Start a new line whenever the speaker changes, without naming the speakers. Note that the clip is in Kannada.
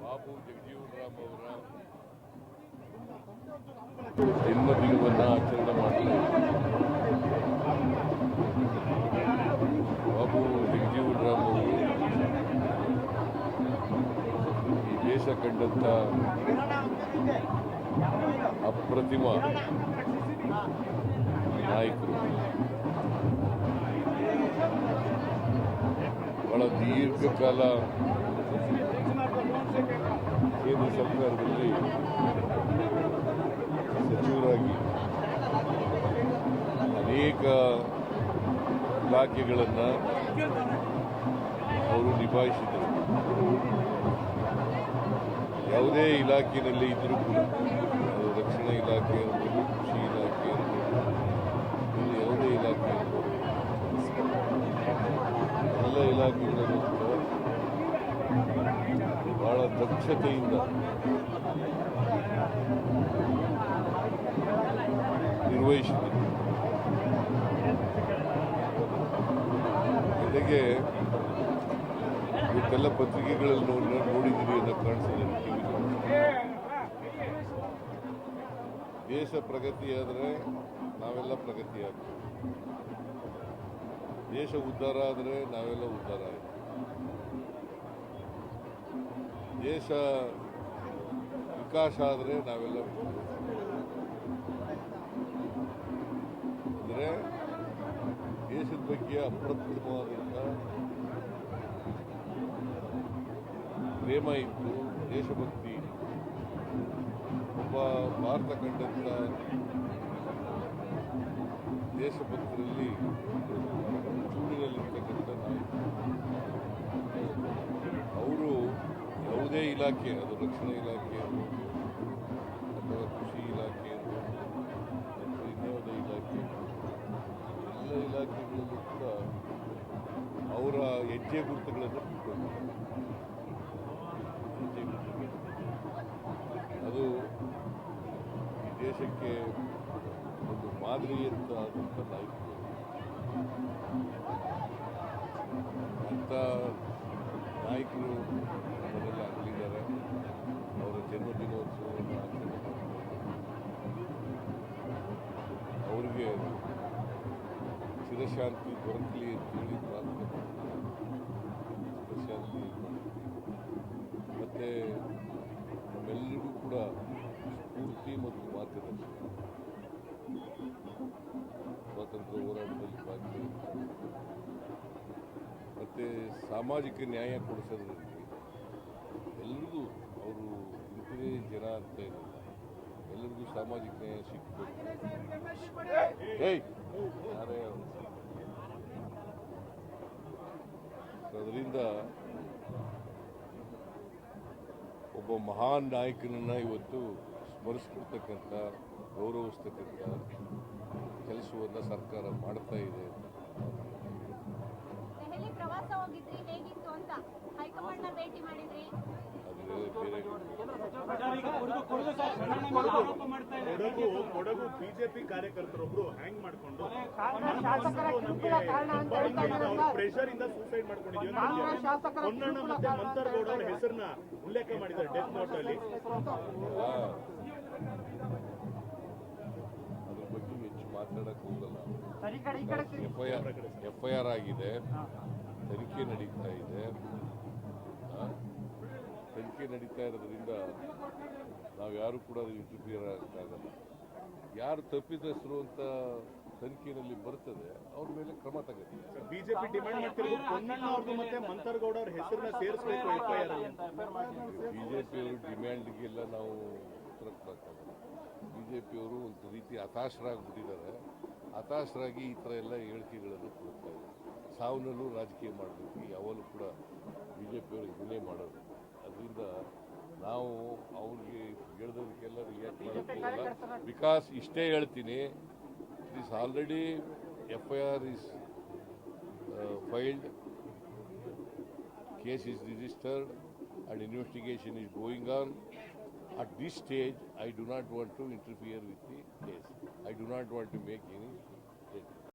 ಬಾಬು ಜಗಜೀವನ್ ರಾಮ್ ಅವರ ಜನ್ಮದಿನವನ್ನು ಆಚರಣೆ ಮಾಡ್ತಾರೆ. ಬಾಬು ಜಗಜೀವನ್ ರಾಮ್ ಅವರು ಈ ದೇಶ ಕಂಡಂತ ಅಪ್ರತಿಮ ನಾಯಕರು. ಬಹಳ ದೀರ್ಘಕಾಲ ಕೇಂದ್ರ ಸರ್ಕಾರದಲ್ಲಿ ಸಚಿವರಾಗಿ ಅನೇಕ ಇಲಾಖೆಗಳನ್ನು ಅವರು ನಿಭಾಯಿಸಿದರು. ಯಾವುದೇ ಇಲಾಖೆಯಲ್ಲಿ ಇದ್ದರೂ ಕೂಡ ರಕ್ಷಣಾ ಇಲಾಖೆ ಬಹಳ ದಕ್ಷತೆಯಿಂದ ನಿರ್ವಹಿಸಿದರು ಜೊತೆಗೆ ಇವತ್ತೆಲ್ಲ ಪತ್ರಿಕೆಗಳಲ್ಲಿ ನೋಡಿ ನೋಡಿದ್ದೀರಿ ಅಂತ ಕಾಣಿಸಿದೆ ದೇಶ ಪ್ರಗತಿಯಾದರೆ ನಾವೆಲ್ಲ ಪ್ರಗತಿಯಾಗ್ತೀವಿ ದೇಶ ಉದ್ಧಾರ ಆದರೆ ನಾವೆಲ್ಲ ಉದ್ಧಾರ ಆಯ್ತು ದೇಶ ವಿಕಾಸ ಆದರೆ ನಾವೆಲ್ಲ ಅಂದರೆ ದೇಶದ ಬಗ್ಗೆ ಅಪ್ರತಿಮವಾದಂಥ ಪ್ರೇಮ ಇತ್ತು ದೇಶಭಕ್ತಿ ಒಬ್ಬ ಭಾರತ ಕಂಡಂಥ ದೇಶಭಕ್ತರಲ್ಲಿ ಇಲಾಖೆ, ಅದು ರಕ್ಷಣಾ ಇಲಾಖೆ, ಅಥವಾ ಕೃಷಿ ಇಲಾಖೆ ಇನ್ಯಾವುದೇ ಇಲಾಖೆ, ಎಲ್ಲ ಇಲಾಖೆಗಳಲ್ಲೂ ಕೂಡ ಅವರ ಹೆಜ್ಜೆ ಗುರುತುಗಳನ್ನು ಅದು ದೇಶಕ್ಕೆ ಒಂದು ಮಾದರಿ ಅಂತ ನಾಯಕರು ಚಿರಶಾಂತಿ ದೊರಕಲಿ ಅಂತೇಳಿ ಪ್ರಾರ್ಥನೆ ಚಿರಶಾಂತಿ ಮತ್ತು ನಮ್ಮೆಲ್ಲರಿಗೂ ಕೂಡ ಸ್ಫೂರ್ತಿ ಮತ್ತು ಮಾರ್ಗದರ್ಶನ ಸ್ವಾತಂತ್ರ್ಯ ಹೋರಾಟದಲ್ಲಿ ಭಾಗವಹಿಸ್ತಾರೆ ಮತ್ತು ಸಾಮಾಜಿಕ ನ್ಯಾಯ ಕೊಡಿಸೋದ್ರಲ್ಲಿ ಎಲ್ರಿಗೂ ಅವರು ಇಂಥದೇ ಜನ ಅಂತ ಇಲ್ಲ ಎಲ್ಲರಿಗೂ ಸಾಮಾಜಿಕ ನ್ಯಾಯ ಸಿಗಬೇಕು. ಏಯ್! ಯಾರೇ ಅವ್ರು? ಅದರಿಂದ ಒಬ್ಬ ಮಹಾನ್ ನಾಯಕನನ್ನು ಇವತ್ತು ಸ್ಮರಿಸ್ಕೊಡ್ತಕ್ಕಂಥ ಗೌರವಿಸ್ತಕ್ಕಂಥ ಕೆಲಸವನ್ನು ಸರ್ಕಾರ ಮಾಡ್ತಾ ಇದೆ ಬೇರೆ
ಕೊಡಗು ಕೊಡಗು ಬಿಜೆಪಿ ಕಾರ್ಯಕರ್ತರೊಬ್ರು ಹ್ಯಾಂಗ್ ಮಾಡ್ಕೊಂಡು ಪ್ರೆಷರ್ ಇಂದ ಸೂಸೈಡ್ ಮಾಡ್ಕೊಂಡಿದ್ವಿ ಮಂತರ್. ಹೊನ್ನಣ್ಣ ಮತ್ತೆ ಮಂತರ್ಗೌಡ ಅವ್ರ ಹೆಸರನ್ನ ಉಲ್ಲೇಖ ಮಾಡಿದ್ದಾರೆ ಡೆತ್ ನೋಟ್ ಅಲ್ಲಿ.
ಅದ್ರ ಬಗ್ಗೆ ಹೆಚ್ಚು ಮಾತಾಡಕ್ಕೆ ಹೋಗಲ್ಲ. ಎಫ್ ಐ ಆರ್ ಎಫ್ ಆಗಿದೆ. ತನಿಖೆ ನಡೀತಾ ಇದೆ. ತನಿಖೆ ನಡೀತಾ ಇರೋದ್ರಿಂದ ನಾವು ಯಾರು ಕೂಡ ಇಂಟರ್ಫಿಯರ್ ಆಗಕ್ಕಾಗಲ್ಲ ಯಾರು ತಪ್ಪಿತಸ್ಥರು ಅಂತ ತನಿಖೆಯಲ್ಲಿ ಬರ್ತದೆ ಅವ್ರ ಮೇಲೆ ಕ್ರಮ ತಗೋತೀವಿ
ಬಿಜೆಪಿ ಡಿಮ್ಯಾಂಡ್ ಮಾಡ್ತಿರೋದು ಮತ್ತೆ ಮಂತರ್ಗೌಡ ಅವ್ರ ಹೆಸರನ್ನ ಸೇರಿಸಬೇಕು
ಬಿಜೆಪಿಯವರು ಡಿಮ್ಯಾಂಡ್ಗೆಲ್ಲ ನಾವು ಉತ್ತರ ಕೊಡೋಕ್ಕಾಗಲ್ಲ ಬಿಜೆಪಿಯವರು ಒಂದು ರೀತಿ ಹತಾಶರಾಗ್ಬಿಟ್ಟಿದ್ದಾರೆ. ಹತಾಶರಾಗಿ ಈ ಥರ ಎಲ್ಲ ಹೇಳಿಕೆಗಳನ್ನು ಕೊಡ್ತಾ ಇದ್ದಾರೆ. ಸಾವನಲ್ಲೂ ರಾಜಕೀಯ ಮಾಡಬೇಕು ಯಾವಾಗಲೂ ಕೂಡ ಬಿಜೆಪಿಯವರು ಇದನ್ನೇ ಮಾಡೋದು ಅದರಿಂದ ನಾವು ಅವ್ರಿಗೆ ಹೇಳ್ದದಕ್ಕೆಲ್ಲ ರಿಯಾಕ್ಟ್ ಮಾಡೋಕ್ಕಿಲ್ಲ ಬಿಕಾಸ್ ಇಷ್ಟೇ ಹೇಳ್ತೀನಿ. It is already F I R is filed case is registered and investigation is going on at this stage I do not want to interfere with the case I do not want to make any